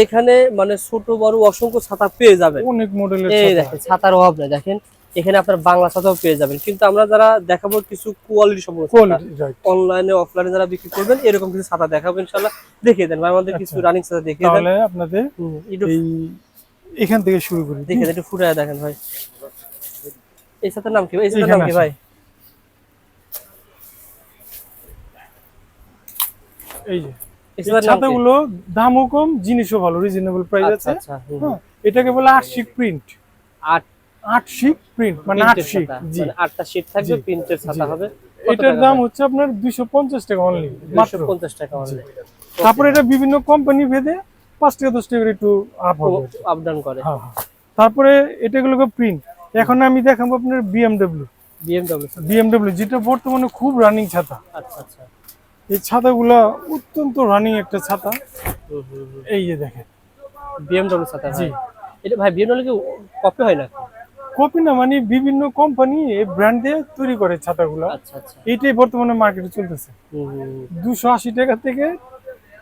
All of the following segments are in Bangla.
এখানে মানে ছোট বড় অসংখ্য ছাতা পেয়ে যাবেন। অনেক মডেলের দেখেন ছাতার অভাব নেই দেখেন। এখানে আপনার বাংলা ছাতাও পেয়ে যাবেন। কিন্তু আমরা যারা দেখাবো কিছু কোয়ালিটি সম্পর্কে অনলাইনে অফলাইনে যারা বিক্রি করবেন এরকম কিছু ছাতা দেখাবো ইনশাল্লাহ দেখিয়ে দেন আমাদের কিছু আচ্ছা। রানিং ছাতা দেখিয়ে দেন। তাহলে আপনাদের এখান থেকে শুরু করি। দেখে দেন একটু ফুটায় দেখেন ভাই। এই ছাতার নাম কি ভাই? এই ছাতার নাম কি ভাই? এই যে। ছাতার ছাতাগুলো দামও কম জিনিসও ভালো রিজনেবল প্রাইস আচ্ছা আছে। আচ্ছা হ্যাঁ এটাকে বলে আটশিক প্রিন্ট আট আটশিক প্রিন্ট মানে আটশিক ছাতা। জি। মানে আটটা শীট থাকবে প্রিন্টের ছাতা হবে। এটার দাম হচ্ছে আপনার দুইশো পঞ্চাশ টাকা অনলি মাত্র। দুশো পঞ্চাশ টাকা অনলি তারপরে এটা বিভিন্ন কোম্পানি ভেদে পাঁচ টাকা দশ টাকা করে একটু আপ হবে। আপ ডাউন করে। হ্যাঁ হ্যাঁ। তারপরে এটাগুলোকে প্রিন্ট এখন আমি দেখাবো আপনার বিএমডব্লিউ বিএমডব্লিউ বিএমডব্লিউ যেটা বর্তমানে খুব রানিং ছাতা। আচ্ছা আচ্ছা। এই ছাতাগুলা অত্যন্ত রানিং একটা ছাতা। এই যে দেখেন। বিএমডব্লিউ ছাতা জি জি। এটা ভাই বিএমডব্লিউ কি কপি হয় না কপি না মানে বিভিন্ন কোম্পানি এই ব্র্যান্ড দিয়ে তৈরি করে ছাতাগুলো। আচ্ছা আচ্ছা। এইটাই বর্তমানে মার্কেটে চলতেছে। দুশো আশি টাকা থেকে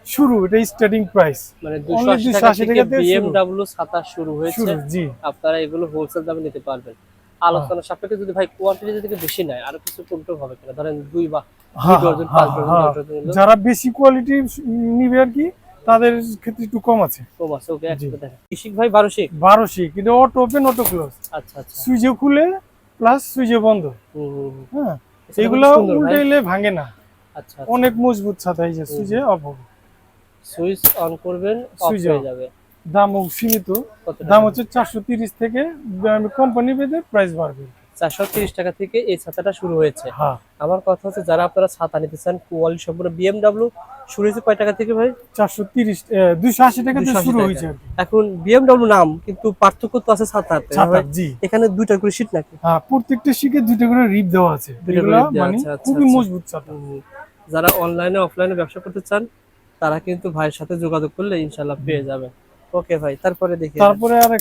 শুরু এটা স্টার্টিং প্রাইস মানে Only 280 টাকা থেকে। বিএমডব্লিউ ছাতা শুরু হয়েছে। জি। আপনারা এগুলো হোলসেল দামে নিতে পারবেন। আলোচনা সাপেক্ষে যদি ভাই কোয়ান্টিটি যদি বেশি নেয় আরও কিছু কমতে হবে কিনা? ধরেন দুই বা হ্যাঁ, হ্যাঁ, হ্যাঁ। যারা বেশি কোয়ালিটি নিবে আর কি তাদের ক্ষেত্রে একটু কম আছে। কম আছে ওকে। একসাথে দেখেন। ইশিক ভাই শিক কিন্তু অটো ওপেন অটো ক্লোজ আচ্ছা আচ্ছা। সুইচে খুলে প্লাস সুইচে বন্ধ। হ্যাঁ এগুলো উল্টাইলে ভাঙে না। আচ্ছা অনেক মজবুত ছাতা এই যে সুইচে অফ হবে। সুইচ অন করবেন অফ হয়ে যাবে। দামও সীমিত। দাম হচ্ছে চারশো তিরিশ থেকে কোম্পানি ভেদে প্রাইস বাড়বে। চারশো তিরিশ টাকা থেকে এই ছাতাটা শুরু হয়েছে। হ্যাঁ। আমার কথা হচ্ছে যারা আপনারা ছাতা নিতে চান কোয়ালিটি সম্পূর্ণ বিএমডব্লিউ শুরু হয়েছে কয় টাকা থেকে ভাই? চারশো তিরিশ দুইশো আশি টাকা থেকে শুরু হয়েছে এখন বিএমডব্লিউ নাম কিন্তু পার্থক্য তো আছে ছাতাতে। ছাতা জি। এখানে দুইটা করে সিট নাকি? হ্যাঁ প্রত্যেকটা শিখে দুইটা করে রিপ দেওয়া আছে। মানে আচ্ছা, খুবই আচ্ছা। মজবুত ছাতা। যারা অনলাইনে অফলাইনে ব্যবসা করতে চান তারা কিন্তু ভাইয়ের সাথে যোগাযোগ করলে ইনশাল্লাহ পেয়ে যাবে ওকে ভাই তারপরে দেখি তারপরে আর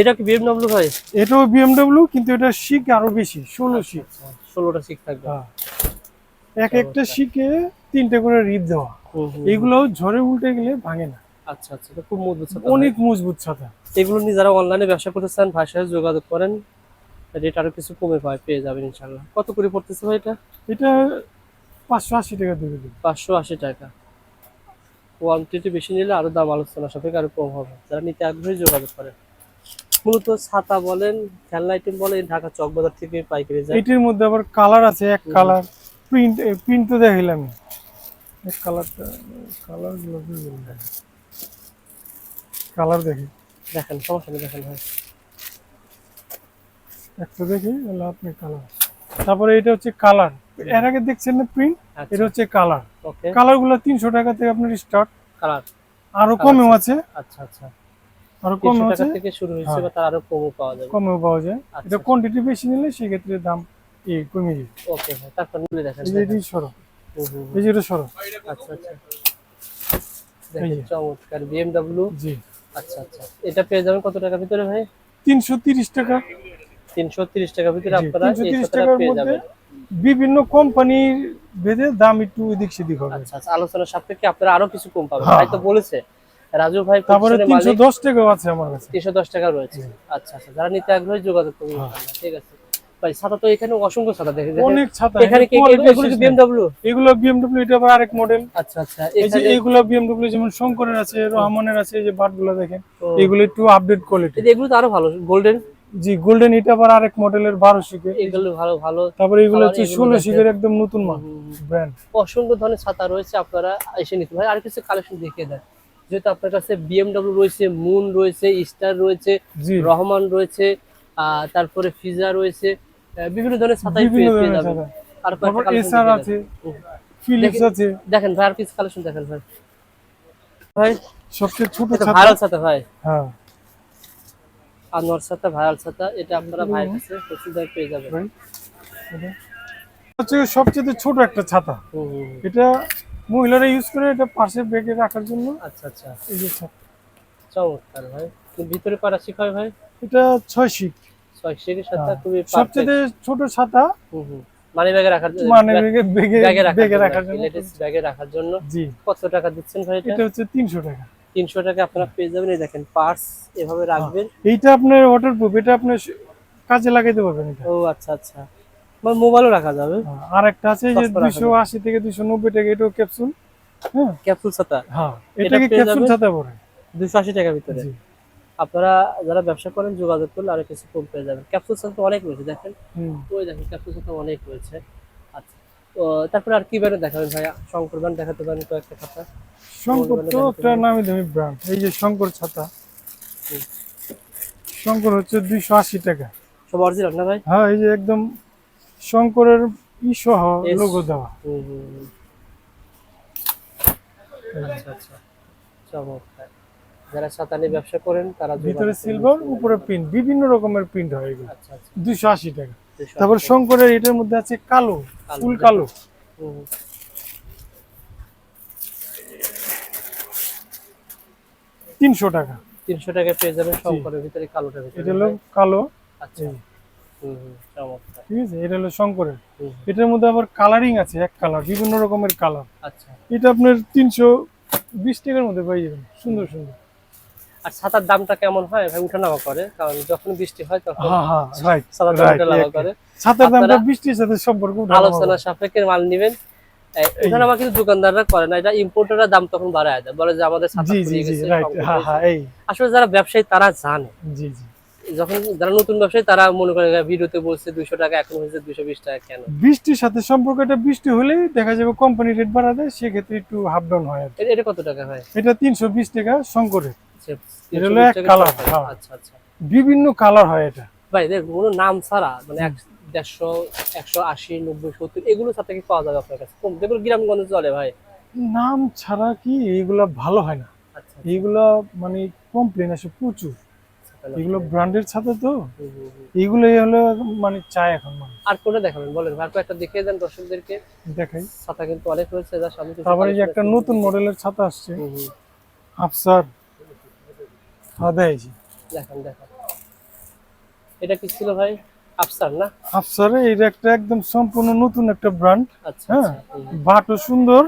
এটা কি বিএমডব্লিউ ভাই? এটাও বিএমডব্লিউ কিন্তু এটা শিখ আরও বেশি ষোলো শিখ। ষোলোটা সিট থাকবে। হ্যাঁ। এক একটা শিখে তিনটে করে রিপ দেওয়া। এগুলোও ঝড়ে উল্টে গেলে ভাঙে না। আচ্ছা আচ্ছা এটা খুব মজবুত ছাতা অনেক মজবুত ছাতা। এগুলো নিয়ে যারা অনলাইনে ব্যবসা করতে চান সাথে যোগাযোগ করেন রেট আরও কিছু কমে পায় পেয়ে যাবেন ইনশাল্লাহ কত করে পড়তেছে ভাই এটা? এটা পাঁচশো আশি টাকা দেবে পাঁচশো আশি টাকা। কোয়ান্টিটি বেশি নিলে আরও দাম আলোচনা সাপেক্ষে আরও কম হবে। যারা নিতে আগ্রহী যোগাযোগ করেন। মূলত ছাতা বলেন খেলনা আইটেম বলেন ঢাকা চক বাজার থেকে পাইকারি যায়। এটির মধ্যে আবার কালার আছে এক কালার প্রিন্ট প্রিন্ট তো দেখাইলাম। এক কালারটা কালার কালার দেখি। দেখেন সমস্যা নেই দেখেন ভাই। একটা দেখি তাহলে আপনি কালার তারপরে এটা হচ্ছে কালার এর আগে দেখছেন না প্রিন্ট আচ্ছা। এটা হচ্ছে কালার ওকে কালারগুলো তিনশো টাকা থেকে আপনার স্টার্ট কালার আরও কমেও আছে। আচ্ছা আচ্ছা। আরও আছে। থেকে শুরু হয়েছে হ্যাঁ। বা তার আরও কমও পাওয়া যাবে। কমেও পাওয়া যায়। আচ্ছা এটা কোয়ান্টিটি বেশি নিলে সেক্ষেত্রে দাম এই কমে যায়। ওকে ভাই তারপর নিলে দেখেন এই যে সরো। এই যে এটা সরো। আচ্ছা আচ্ছা। দেখেন চমৎকার। বিএমডব্লিউ জি। আচ্ছা আচ্ছা। এটা পেয়ে যাবেন কত টাকা ভিতরে ভাই? তিনশো তিরিশ টাকা। তিনশো তিরিশ টাকার ভিতরে আপনারা এই 330 টাকার পেয়ে যাবেন। বিভিন্ন কোম্পানির ভেদে দাম একটু এদিক সেদিক হবে। আচ্ছা আচ্ছা আলোচনা সাপেক্ষে আপনারা আরও কিছু কম পাবেন। হ্যাঁ, ভাই তো বলেছে। রাজু ভাই তারপরে প্রতিষ্ঠানের তিনশো মালিক দশ টাকাও আছে আমার কাছে। তিনশো দশ টাকা রয়েছে। আচ্ছা আচ্ছা যারা নিতে আগ্রহী যোগাযোগ করবেন হ্যাঁ। ঠিক আছে। ভাই ছাতা তো এখানে অসংখ্য ছাতা দেখে অনেক ছাতা। এখানে কি quality এগুলো কি শেষ এগুলো বিএমডব্লিউ এটা আবার আরেক মডেল আচ্ছা আচ্ছা এই যে এগুলো যেমন শঙ্করের আছে রহমানের আছে এই যে বাটগুলো দেখেন এগুলো একটু আপডেট কোয়ালিটি এগুলো তো আরও ভালো গোল্ডেন জি গোল্ডেন এটা আবার আরেক মডেলের বারো শিখে। এগুলো ভালো ভালো। তারপরে এগুলো হচ্ছে এগুলো ষোলো দেখেন। শিখের একদম নতুন মাল ব্র্যান্ড অসংখ্য ধরনের ছাতা রয়েছে আপনারা এসে নিতে ভাই আর কিছু কালেকশন দেখিয়ে দেন। যেহেতু আপনার কাছে বিএমডব্লিউ রয়েছে মুন রয়েছে স্টার রয়েছে রহমান রয়েছে তারপরে ফিজা রয়েছে বিভিন্ন ধরনের ছাতাই পেয়ে যাবেন। তারপর এসআর আছে ফিলিপস আছে। দেখেন ভাই আর কিছু কালেকশন দেখেন ভাই। ভাই সবচেয়ে ছোট ছাতা? ভাইরাল ছাতা ভাই। হ্যাঁ। আনোয়ার ছাতা ভাইরাল ছাতা এটা আপনারা ভাইয়ের কাছে প্রচুর দামে পেয়ে যাবেন। হচ্ছে সবচেয়ে ছোট একটা ছাতা। এটা মহিলারা ইউজ করে এটা পাশে ব্যাগে রাখার জন্য। আচ্ছা আচ্ছা। এই যে চমৎকার ভাই। ভিতরে পাড়া শিখায় ভাই? এটা ছয় শিক ছয় সিঁড়ির সাথে হ্যাঁ। খুবই সবচেয়ে ছোট ছাতা। মানি ব্যাগে রাখার মানে ব্যাগে জন্য। ব্যাগে রাখার জন্য। জি। কত টাকা দিচ্ছেন ভাই এটা? এটা হচ্ছে তিনশো টাকা। তিনশো টাকা আপনারা পেয়ে যাবেন। এই দেখেন পার্স এভাবে রাখবেন। এইটা আপনার ওয়াটার প্রুফ এটা আপনি কাজে লাগাইতে পারবেন ও আচ্ছা আচ্ছা। মানে মোবাইলও রাখা যাবে। আর একটা আছে যে দুইশো আশি থেকে দুইশো নব্বই টাকা এটাও ক্যাপসুল হ্যাঁ? ক্যাপসুল ছাতা। হ্যাঁ এটা এটাকে ক্যাপসুল ছাতা পড়ে দুশো আশি টাকার ভিতরে। আপনারা যারা ব্যবসা করেন যোগাযোগ করলে আরও কিছু কম পেয়ে যাবেন। ক্যাপসুল ছাতা অনেক রয়েছে দেখেন। ওই দেখেন ক্যাপসুল ছাতা অনেক রয়েছে। তারপরে আর কি ব্যান্ড দেখাবেন ভাইয়া? শঙ্কর ব্যান্ড দেখাতে পারেন কয়েকটা কথা। শঙ্কর তো একটা নামি দামি ব্র্যান্ড এই যে শঙ্কর ছাতা। শঙ্কর হচ্ছে দুইশো আশি টাকা। সব অরিজিনাল না ভাই? হ্যাঁ এই যে একদম শঙ্করের ই সহ লোগো দেওয়া। আচ্ছা আচ্ছা। চমৎকার। যারা ছাতা নিয়ে ব্যবসা করেন তারা ভিতরে সিলভার উপরে প্রিন্ট বিভিন্ন রকমের প্রিন্ট হয় এগুলো। আচ্ছা আচ্ছা। দুইশো আশি টাকা। তারপর শঙ্করের এটার মধ্যে আছে কালো ফুল কালো। তিনশো টাকা। তিনশো টাকায় পেয়ে যাবেন শঙ্করের ভিতরে ভিতরে এটা হলো কালো। আচ্ছা। এই। হুম হুম চমৎকার। ঠিক আছে এটা হলো শঙ্করের। হুম, হুম। এটার মধ্যে আবার কালারিং আছে এক কালার বিভিন্ন রকমের কালার আচ্ছা। এটা আপনার তিনশো বিশ টাকার মধ্যে পাই যাবেন। সুন্দর সুন্দর। আর ছাতার দামটা কেমন হয়? ভাই উঠানামা করে কারণ যখন বৃষ্টি হয় তখন হ্যাঁ হ্যাঁ ছাতার করে। ছাতার দামটা বৃষ্টির সাথে সম্পর্ক আলোচনা সাপেক্ষে মাল নিবেন। এই উঠানামা কিন্তু দোকানদাররা করে না এটা ইম্পোর্টাররা দাম তখন বাড়ায় দেয় বলে যে আমাদের ছাতা জি জি ফুরিয়ে গেছে, রাইট সংকট হ্যাঁ আসলে যারা ব্যবসায়ী তারা জানে। জি জি। যখন যারা নতুন ব্যবসায়ী তারা মনে করে ভিডিওতে বলছে দুইশো টাকা এখন হয়েছে দুইশো বিশ টাকা কেন? বৃষ্টির সাথে সম্পর্ক এটা বৃষ্টি হলেই দেখা যাবে কোম্পানি রেট বাড়া দেয় সেক্ষেত্রে একটু হাফ ডাউন হয় এটা কত টাকা হয়? এটা তিনশো বিশ টাকা শঙ্করের এটা হলো এক। হ্যাঁ। আচ্ছা আচ্ছা। বিভিন্ন কালার হয় এটা। ভাই দেখ কোনো নাম ছাড়া মানে দেড়শো একশো আশি নব্বই সত্তর এগুলো সাথে কি পাওয়া যাবে আপনার কাছে। কম যেগুলো গ্রামগঞ্জে চলে ভাই। নাম ছাড়া কি এইগুলা ভালো হয় না? আচ্ছা এইগুলা মানে কমপ্লেন আসে প্রচুর। এগুলো ব্র্যান্ডের ছাতা তো। এইগুলোই হলো মানে চায় এখন মানুষ। আর কোনটা দেখাবেন? বলেন আর কয়েকটা দেখিয়ে দেন দর্শকদেরকে। দেখাই। ছাতা কিন্তু অনেক রয়েছে যার সামনে তারপরে যে একটা নতুন মডেলের ছাতা আসছে। হুম, আফসার আদায় দেখান দেখান। এটা কি ছিল ভাই? আফসার না? আফসারে এটা একটা একদম সম্পূর্ণ নতুন একটা ব্র্যান্ড আচ্ছা হ্যাঁ? আচ্ছা বাটও সুন্দর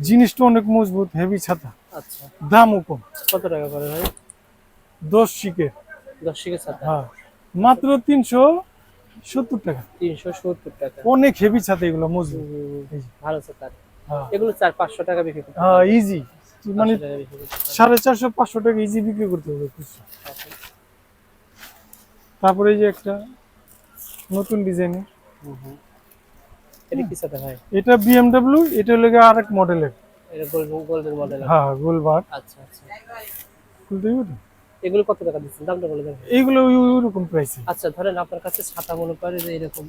জিনিসটা অনেক মজবুত হেভি ছাতা। আচ্ছা। দামও কম। কত টাকা করে ভাই? দশ শিকে দশ শিখে ছাতা? হ্যাঁ। মাত্র তিনশো সত্তর টাকা। তিনশো সত্তর টাকা। অনেক হেভি ছাতা এগুলো মজবুত। এই। ভালো ছাতা। হ্যাঁ। এগুলো চার পাঁচশো টাকা বিক্রি করতে হ্যাঁ ইজি মানে 500 টাকা বিক্রি করতে পারবেন। সাড়ে চারশো পাঁচশো টাকা ইজি বিক্রি করতে হবে। তারপরে এই যে একটা নতুন ডিজাইনের। এটা বিএমডাব্লিউ এটা হলো গিয়ে আরেক মডেলের এটা গোল্ডেন মডেল হ্যাঁ গোলবার আচ্ছা আচ্ছা খুলতে হবে? এগুলো কত টাকা দিচ্ছেন? দামটা বলে ওই- ওইরকম প্রাইস আচ্ছা ধরেন আপনার কাছে ছাতা মনে করে যে এরকম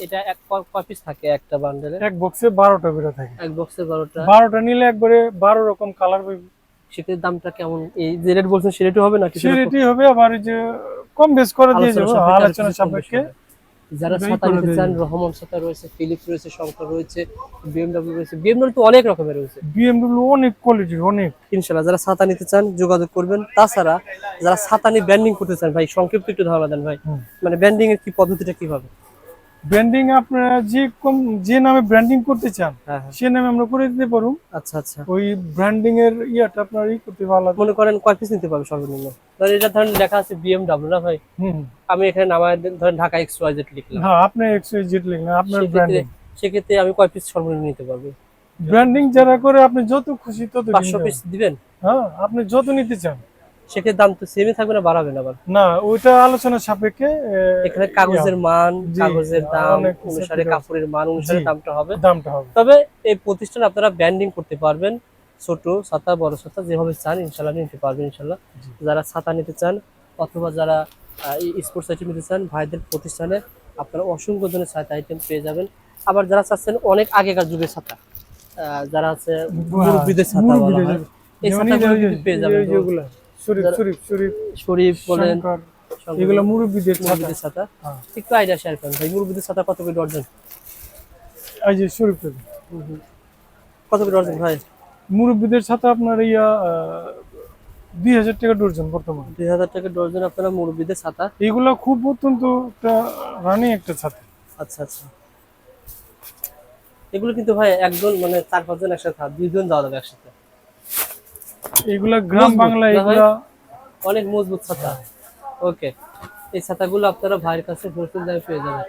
এটা এক কপিস থাকে একটা বান্ডেলে এক বক্সে বারোটা বেরো থাকে। এক বক্সে বারোটা। বারোটা নিলে একবারে বারো রকম কালার পাইবে সেটার দামটা কেমন? এই যে রেট বলছেন সে রেটও হবে নাকি সেটি হবে আবার যে কম বেশ করে দিয়ে যাব আলোচনা সাপেক্ষে। যারা সাতান ছাতা নিতে চান রহমান ছাতা রয়েছে ফিলিপস রয়েছে শঙ্কর রয়েছে বিএমডব্লিউ রয়েছে বিএমডব্লিউ তো অনেক রকমের রয়েছে। বিএমডব্লিউ অনেক কোয়ালিটির অনেক। ইনশাল্লাহ যারা ছাতা নিতে চান যোগাযোগ করবেন। তাছাড়া যারা ছাতা নিয়ে ব্যান্ডিং করতে চান ভাই সংক্ষিপ্ত একটু ধারণা দেন ভাই। মানে ব্যান্ডিং এর কি পদ্ধতিটা কীভাবে? ব্র্যান্ডিং আপনারা যে কম যে নামে ব্র্যান্ডিং করতে চান হ্যাঁ হ্যাঁ। সে নামে আমরা করে দিতে পারুম। আচ্ছা আচ্ছা। ওই ব্র্যান্ডিং এর ইয়াটা আপনার ই করতে ভালো মনে করেন কয় পিস নিতে পারবে সর্বনিম্ন? ধরেন এটা ধরেন লেখা আছে বিএমডব্লিউ না ভাই? হুম আমি এখানে নামায় ধরেন ঢাকা এক্স ওয়াই জেড লিখলাম। হ্যাঁ আপনি এক্সওয়াই জেড লিখলেন আপনার সেক্ষেত্রে ব্র্যান্ডিং সেক্ষেত্রে আমি কয় পিস সর্বনিম্ন নিতে পারব? ব্র্যান্ডিং যারা করে আপনি যত খুশি তত পাঁচশো নিতে পিস পারেন। দিবেন? হ্যাঁ আপনি যত নিতে চান। সেক্ষেত্রে দাম তো সেমই থাকবে না বাড়াবেন আবার। না ওইটা আলোচনা সাপেক্ষে এখানে কাগজের মান কাগজের দাম অনুসারে কাপড়ের মান অনুসারে দামটা হবে। দামটা হবে। তবে এই প্রতিষ্ঠানে আপনারা ব্যান্ডিং করতে পারবেন। ছোট ছাতা বড় ছাতা যেভাবে চান ইনশাল্লাহ নিতে পারবেন ইনশাল্লাহ যারা ছাতা নিতে চান অথবা যারা স্পোর্টস আইটেম নিতে চান ভাইদের প্রতিষ্ঠানে আপনারা অসংখ্য ধরনের ছাতা আইটেম পেয়ে যাবেন। আবার যারা চাচ্ছেন অনেক আগেকার যুগের ছাতা যারা আছে মুরব্বীদের ছাতা বলা হয় এই ছাতাগুলো পেয়ে যাবেন শরীফ শরীফ শরীফ শরীফ বলেন শঙ্কর, শঙ্কর এগুলো মুরব্বিদের মুরব্বীদের ছাতা। আইডিয়া শেয়ার করেন ভাই মুরব্বীদের ছাতা কত করে ডর্জন এই যে শরীফ কত করে ডর্জন ভাই? মুরব্বিদের ছাতা আপনার ইয়া দুই হাজার টাকা ডর্জন বর্তমান। দুই হাজার টাকা ডর্জন আপনারা মুরব্বীদের ছাতা। এগুলা খুব অত্যন্ত একটা রানি একটা ছাতা। আচ্ছা আচ্ছা। এগুলো কিন্তু ভাই একজন মানে চার পাঁচজন একসাথে দুইজন যাওয়া যাবে একসাথে। এগুলা গ্রাম বাংলা এগুলা অনেক মজবুত ছাতা। ওকে এই ছাতাগুলো আপনারা ভাইয়ের কাছে হোলসেল দামে পেয়ে যাবেন।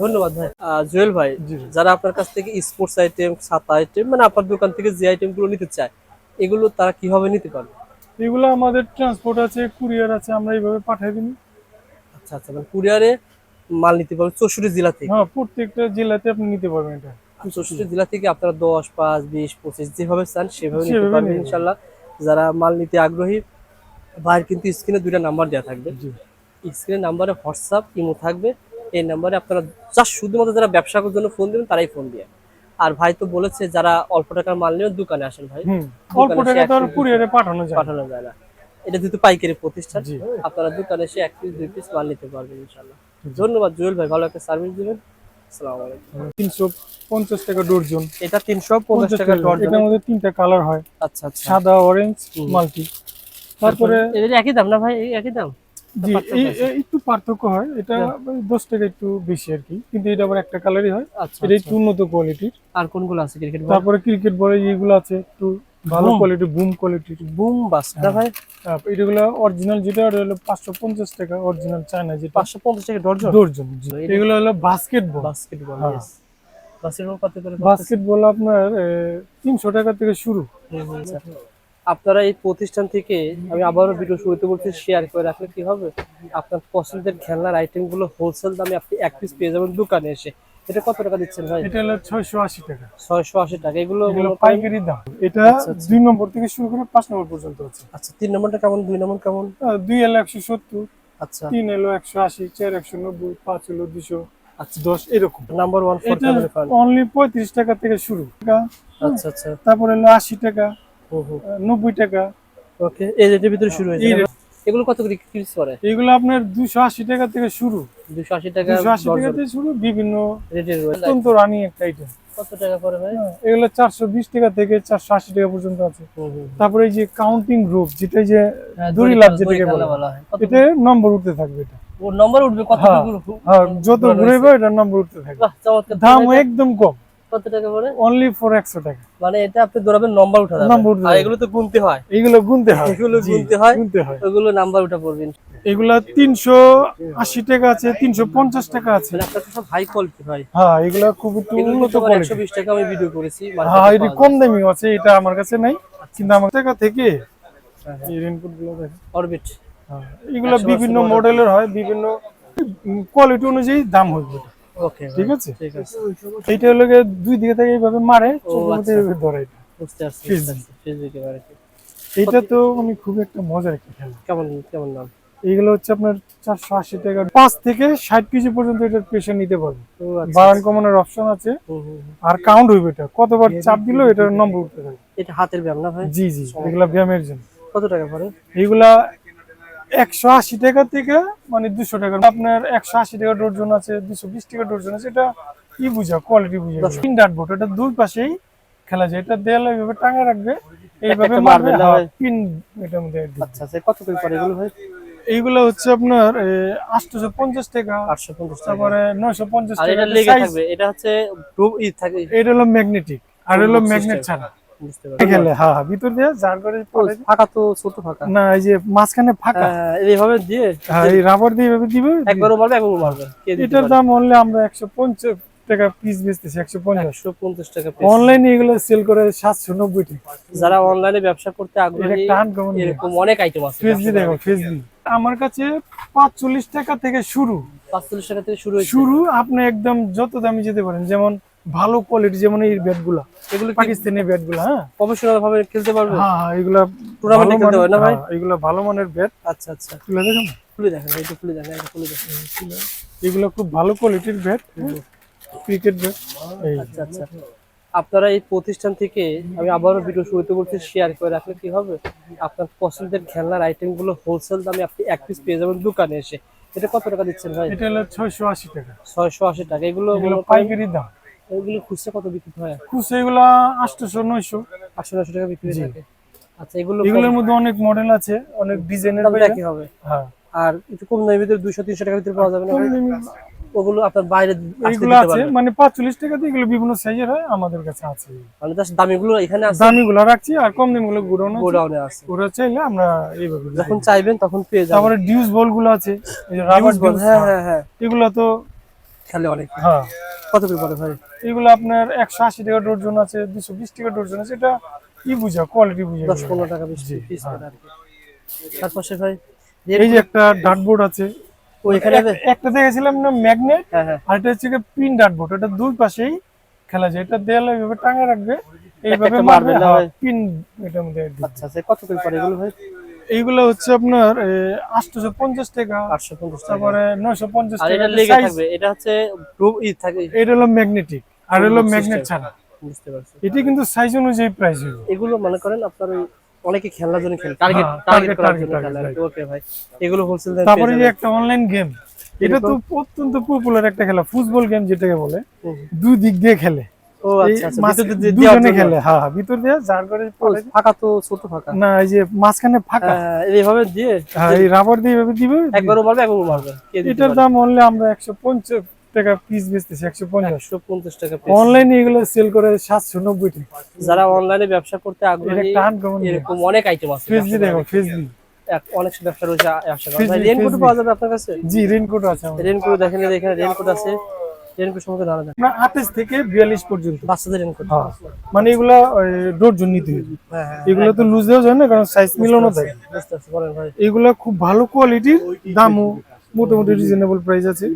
ধন্যবাদ ভাই। জুয়েল ভাই যারা আপনার কাছ থেকে স্পোর্টস আইটেম ছাতা আইটেম মানে আপনার দোকান থেকে যে আইটেমগুলো নিতে চায় এগুলো তারা কীভাবে নিতে পারবে? এগুলা আমাদের ট্রান্সপোর্ট আছে কুরিয়ার আছে আমরা এইভাবে পাঠাই দিই। আচ্ছা আচ্ছা মানে কুরিয়ারে মাল নিতে পারবেন চৌষট্টি জেলা থেকে? হ্যাঁ প্রত্যেকটা জেলাতে আপনি নিতে পারবেন এটা। চৌষট্টি জেলা থেকে আপনারা দশ পাঁচ বিশ পঁচিশ যেভাবে চান সেভাবে নিতে পারবেন ইনশাল্লাহ যারা মাল নিতে আগ্রহী ভাইয়ের কিন্তু স্ক্রিনে দুইটা নাম্বার দেওয়া থাকবে। স্ক্রিনে নাম্বারে হোয়াটসঅ্যাপ ইমো থাকবে। এই নাম্বারে আপনারা জাস্ট শুধুমাত্র যারা ব্যবসা করার জন্য ফোন দেবেন তারাই ফোন দিয়ে। আর ভাই তো বলেছে যারা অল্প টাকার মাল নেবেন দোকানে আসেন ভাই। অল্প টাকা তো কুরিয়ারে পাঠানো যায়। পাঠানো যায় না। এটা যেহেতু পাইকারি প্রতিষ্ঠান আপনারা দোকানে এসে এক পিস দুই পিস মাল নিতে পারবেন ইনশাল্লাহ ধন্যবাদ জুয়েল ভাই ভালো একটা সার্ভিস দিবেন। তিনশো পঞ্চাশ টাকা ডর্জন এটা তিনশো পঞ্চাশ টাকা টাকা। ডর্জন এটার মধ্যে তিনটা কালার হয়। আচ্ছা আচ্ছা। সাদা অরেঞ্জ মাল্টি তারপরে একই দাম না ভাই? একই দাম? জি একটু পার্থক্য হয়। এটা দশ টাকা একটু বেশি আর কি। কিন্তু এটা আবার একটা কালারই হয়। আচ্ছা এটা আচ্ছা। একটু উন্নত কোয়ালিটির আর কোনগুলো আছে ক্রিকেট তারপরে ক্রিকেট বলে যেগুলো আছে একটু ভালো কোয়ালিটি বুম কোয়ালিটির বুম বাস। না ভাই এগুলো অরিজিনাল যেটা হলো পাঁচশো পঞ্চাশ টাকা অরিজিনাল চায়না যেটা। পাঁচশো পঞ্চাশ টাকা ডর্জন? ডর্জন। এগুলো হলো বাস্কেটবল বাস্কেটবল। বাস্কেটবল কত করে বাস্কেটবল আপনার তিনশো টাকা থেকে শুরু। আচ্ছা। আপনারা এই প্রতিষ্ঠান থেকে আমি আবারও ভিডিও শুরুতে বলছি শেয়ার করে রাখলে কি হবে? আপনার পছন্দের খেলনার আইটেমগুলো হোলসেল দামে আপনি এক পিস পেয়ে যাবেন দোকানে এসে। এটা কত টাকা দিচ্ছেন ভাই? এটা হলো ছয়শো আশি টাকা। ছয়শো আশি টাকা। এগুলো এগুলো পাইকারি দাম। এটা আচ্ছা, আচ্ছা। দুই নম্বর থেকে শুরু করে পাঁচ নম্বর পর্যন্ত আছে। আচ্ছা তিন নম্বরটা কেমন? দুই নম্বর কেমন? আহ, দুই এলো একশো সত্তর আচ্ছা। তিন এলো একশো আশি চার একশো নব্বই পাঁচ এলো দুশো আচ্ছা। দশ এরকম। নাম্বার ওয়ান ফোর এটা ফ্যামিলি অনলি পঁয়ত্রিশ টাকা থেকে শুরু। আচ্ছা আচ্ছা। তারপরে হলো আশি টাকা হুম হুম। আহ, নব্বই টাকা। ওকে এই রেটের ভিতরে শুরু হয়েছে? এগুলো কত করে কিস করে এগুলো আপনার দুশো আশি টাকা থেকে শুরু। দুশো আশি টাকা দুশো আশি টাকা থেকে শুরু বিভিন্ন রেটের রয়েছে। অত্যন্ত রানি একটা আইটেম কত টাকা পড়ে ভাই? এগুলো চারশো বিশ টাকা থেকে চারশো আশি টাকা পর্যন্ত আছে। তারপরে এই যে কাউন্টিং রোপ যেটা যে হ্যাঁ, দড়ি লাভ যেটাকে বলে হয়। এতে নম্বর উঠতে থাকবে এটা। ও নম্বর উঠবে কত হ্যাঁ, আর যত ঘুরেবে এটার নম্বর উঠতে থাকবে। দাম একদম কম। কত টাকা পড়ে? অনলি ফর একশো টাকা। মানে এটা আপনি দৌড়াবেন নম্বর উঠা যাবে নম্বর আর এগুলো তো গুনতে হয়। এগুলো গুনতে হয়। এগুলো গুনতে হয়। গুনতে হয়। ওগুলো নাম্বার উঠা পড়বেন এগুলা তিনশো আশি টাকা আছে তিনশো পঞ্চাশ টাকা আছে। মানে আপনার সব হাই কোয়ালিটি ভাই হ্যাঁ এগুলা খুব একটু উন্নত কোয়ালিটি বিশ টাকা আমি ভিডিও করেছি হ্যাঁ এটা কম দামিও আছে এটা আমার কাছে নাই। কিন্তু আমার টাকা থেকে এই রেনকোটগুলো দেখেন। অরবিট হ্যাঁ, এগুলো বিভিন্ন। মডেলের হয় বিভিন্ন কোয়ালিটি অনুযায়ী দাম হবে। ওকে ঠিক আছে? ঠিক আছে। এইটা হলো দুই দিকে থেকে এইভাবে মারে আচ্ছা। ধরে এটা। বুঝতে পারছি ফেসবুকে মানে এইটা তো মানে খুব একটা মজার একটা খেলা। কেমন কেমন নাম এইগুলো হচ্ছে আপনার চারশো আশি টাকা। পাঁচ থেকে ষাট কেজি পর্যন্ত এটার প্রেশার নিতে পারবে আচ্ছা বাড়ান কমানোর অপশন আছে। আর কাউন্ট হইবে এটা। কতবার চাপ দিলেও এটার নম্বর উঠতে থাকে এটা হাতের ব্যায়াম না ভাই? জি জি এগুলা ব্যায়ামের জন্য। কত টাকা পড়ে? এইগুলা একশো আশি টাকা থেকে মানে দুশো টাকা আপনার একশো আশি টাকা ডর্জন আছে দুশো বিশ টাকা ডর্জন আছে এটা কি বুঝা কোয়ালিটি বুঝা। তিন ডাট বোর্ড এটা দুই পাশেই খেলা যায়। এটা দেয়ালে এইভাবে টাঙা রাখবে এইভাবে মারবে? পিন এটার মধ্যে আচ্ছা আচ্ছা কত করে পড়ে এগুলো ভাই? এইগুলা হচ্ছে আপনার আটশোশো পঞ্চাশ টাকা। আটশো পঞ্চাশ টাকা। তারপরে নয়শো পঞ্চাশ টাকা এটা লেগে থাকবে এটা হচ্ছে এটা হলো ম্যাগনেটিক আর হলো ম্যাগনেট ছাড়া। বুঝতে পারছি। খেলে হ্যাঁ ভিতর দিয়ে যার করে পড়ে ফাঁকা তো ছোট ফাঁকা। না এই যে মাঝখানে ফাঁকা। এইভাবে দিয়ে হ্যাঁ এই রাবার দিয়ে এভাবে দিবে? একবারও মারবে একবারও মারবে। এটার দাম অনলি আমরা একশো পঞ্চাশ টাকা পিস বেচতেছি। অনলাইনে এগুলো সেল করে টাকা। যারা অনলাইনে ব্যবসা করতে এটা আগ্রহী এরকম অনেক আইটেম আছে। ফেসবি দেখো ফেসবি আমার কাছে পাঁচচল্লিশ টাকা থেকে শুরু। পাঁচচল্লিশ টাকা থেকে শুরু শুরু আপনি একদম যত দামি যেতে পারেন যেমন ভালো কোয়ালিটি যেমন এই ব্যাটগুলা এগুলো কি পাকিস্তানি ব্যাটগুলা হ্যাঁ? প্রফেশনাল ভাবে খেলতে পারবে? হ্যাঁ হ্যাঁ, এগুলা ভালো খেলতে হয় না ভাই? হ্যাঁ, এগুলা ভালো মানের ব্যাট আচ্ছা আচ্ছা। তুলে দেখেন খুলে দেখেন এটা খুলে দেখেন এটা খুলে দেখেন। এগুলো খুব ভালো কোয়ালিটির ব্যাট ক্রিকেট ব্যাট আচ্ছা আচ্ছা। আপনারা এই প্রতিষ্ঠান থেকে আমি আবারও ভিডিও শুরুতে বলছি শেয়ার করে রাখলে কি হবে? আপনার পছন্দের খেলনার আইটেমগুলো হোলসেল দামে আপনি এক পিস পেয়ে যাবেন দোকানে এসে। এটা কত টাকা দিচ্ছেন ভাই? এটা হলো ছয়শো আশি টাকা। ছয়শো আশি টাকা। এগুলো এগুলো পাইকারি দাম। এগুলো খুচরা কত বিক্রি হয়? খুচরা এগুলা আটশোশো নয়শো। আটশো নশো টাকা বিক্রি থাকে। আচ্ছা এগুলো এগুলোর মধ্যে অনেক মডেল আছে অনেক ডিজাইনের হবে? হ্যাঁ। আর একটু কম দামের ভিতরে দুইশো তিনশো টাকার ভিতরে পাওয়া যাবে না? ওগুলো আপনার বাইরে দিতে আছে মানে পাঁচচল্লিশ টাকা দিয়ে এগুলো বিভিন্ন সাইজের হয় আমাদের কাছে আছে। মানে জাস্ট দামিগুলো এখানে আছে? দামি গুলো রাখছি আর কম দামি গুলো গুড়ানো গোডাউনে আছে। ওরা চাইলে আমরা এইভাবে যখন চাইবেন তখন পেয়ে যাবেন। তারপরে ডিউস বলগুলো আছে এই যে রাবার Use ball, হ্যাঁ। হ্যাঁ হ্যাঁ। এগুলো তো খেলে অনেক। হ্যাঁ। কত করে পড়ে ভাই এগুলো আপনার একশো আশি টাকা ডর্জন আছে দুশো বিশ টাকা ডর্জন আছে এটা কি বুঝা কোয়ালিটি বুঝা দশ পনেরো টাকা বেশি পিস করে তারপর ভাই এই যে একটা ডার্টবোর্ড আছে ও এখানে হবে? এক- একটা দেখেছিলাম না ম্যাগনেট হ্যাঁ হ্যাঁ আর এটা হচ্ছে পিন ডার্টবোর্ড এটা দুই পাশেই খেলা যায় এটা দেয়ালে এইভাবে টাঙা রাখবে এইভাবে মারবে? পিন এটার মধ্যে দিবে। আচ্ছা আচ্ছা কত করে পড়ে এগুলো ভাই এইগুলো হচ্ছে আপনার আটশোশো পঞ্চাশ টাকা। আটশো পঞ্চাশ টাকা। তারপরে নয়শো পঞ্চাশ আর টাকা এটা লেগে থাকবে এটা হচ্ছে গ্রুপ ই থাকে। এটা হলো ম্যাগনেটিক আর হলো ম্যাগনেট ছাড়া। বুঝতে পারছি। এটি কিন্তু সাইজ অনুযায়ী প্রাইস এগুলো মনে করেন আপনার ওই অনেকে খেলার জন্য খেলে। টার্গেট হ্যাঁ, টার্গেট করার জন্য খেলে ওকে ভাই। এগুলো হোলসেল তারপরে যে একটা অনলাইন গেম এটা তো অত্যন্ত পপুলার একটা খেলা ফুটবল গেম যেটাকে বলে। দুই দিক দিয়ে খেলে। ও আচ্ছা আচ্ছা মাঝ- ভিতর দিয়ে দেওয়ার দুজনে খেলে হ্যাঁ হ্যাঁ, ভিতর দিয়ে যার করে ফাঁকা তো ছোট ফাঁকা। না এই যে মাঝখানে ফাঁকা। হ্যাঁ এইভাবে দিয়ে? হ্যাঁ এই রাবার দিয়ে এভাবে দিবে। একবারও মারবে একবারও মারবে? এটার দাম অনলি আমরা একশো পঞ্চাশ টাকা পিস বেচতেছি একশো পঞ্চাশ। পঞ্চাশ টাকা অনলাইনে এগুলো সেল করে সাতশো নব্বই টাকা। যারা অনলাইনে ব্যবসা করতে আগ্রহী এরকম অনেক আইটেম আছে ফেসবি দেখো ফেসবি অনেক ব্যবসা রয়েছে রেনকোট পাওয়া যাবে আপনার কাছে? জি রেনকোট আছে রেনকোট দেখেন এখানে রেনকোট আছে। রেনকোট সম্পর্কে ধারণা দেন আপনার আঠাশ থেকে বিয়াল্লিশ পর্যন্ত। বাচ্চাদের রেনকোট হ্যাঁ। মানে এগুলা ডোরজন নিতে হবে এগুলো তো লুজ দেওয়া যায় না কারণ সাইজ মিলানো থাকে এগুলা খুব ভালো কোয়ালিটির দামও মোটামুটি রিজনেবল প্রাইস আছে।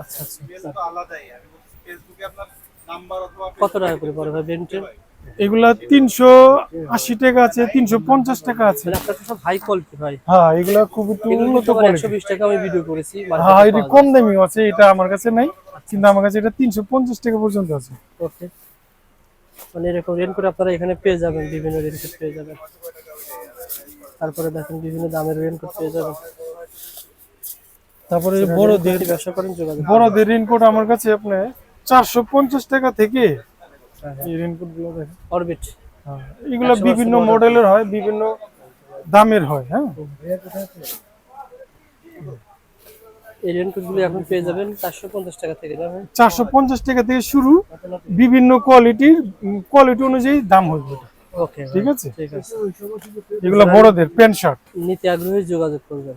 আচ্ছা আচ্ছা। কত টাকা করে পড়ে ভাই বেন্টের এগুলা তিনশো আশি টাকা আছে তিনশো পঞ্চাশ টাকা আছে। মানে হাই কোয়ালিটি ভাই। হ্যাঁ এগুলা খুব একটু উন্নত কোয়ালিটি টাকা আমি ভিডিও করেছি হ্যাঁ এটা কম দামি আছে এটা আমার কাছে নাই কিন্তু আমার কাছে এটা তিনশো পঞ্চাশ টাকা পর্যন্ত আছে। ওকে মানে এরকম রেনকোট আপনারা এখানে পেয়ে যাবেন বিভিন্ন রেনকোট পেয়ে যাবেন। তারপরে দেখেন বিভিন্ন দামের রেনকোট পেয়ে যাবেন। তারপরে বড়দের ব্যবসা করেন যোগাযোগ। বড়দের রেনকোট আমার কাছে আপনার চারশো পঞ্চাশ টাকা থেকে। এই রেনকোটগুলো দেখেন অরবিট এগুলো বিভিন্ন মডেলের হয় বিভিন্ন দামের হয় হ্যাঁ। এই রেনকোটগুলো এখন পেয়ে যাবেন চারশো পঞ্চাশ টাকা থেকে টাকা থেকে শুরু বিভিন্ন কোয়ালিটির কোয়ালিটি অনুযায়ী দাম হবে ওকে ঠিক আছে? ঠিক আছে। এগুলো বড়দের প্যান্ট শার্ট। নিতে আগ্রহী যোগাযোগ করবেন।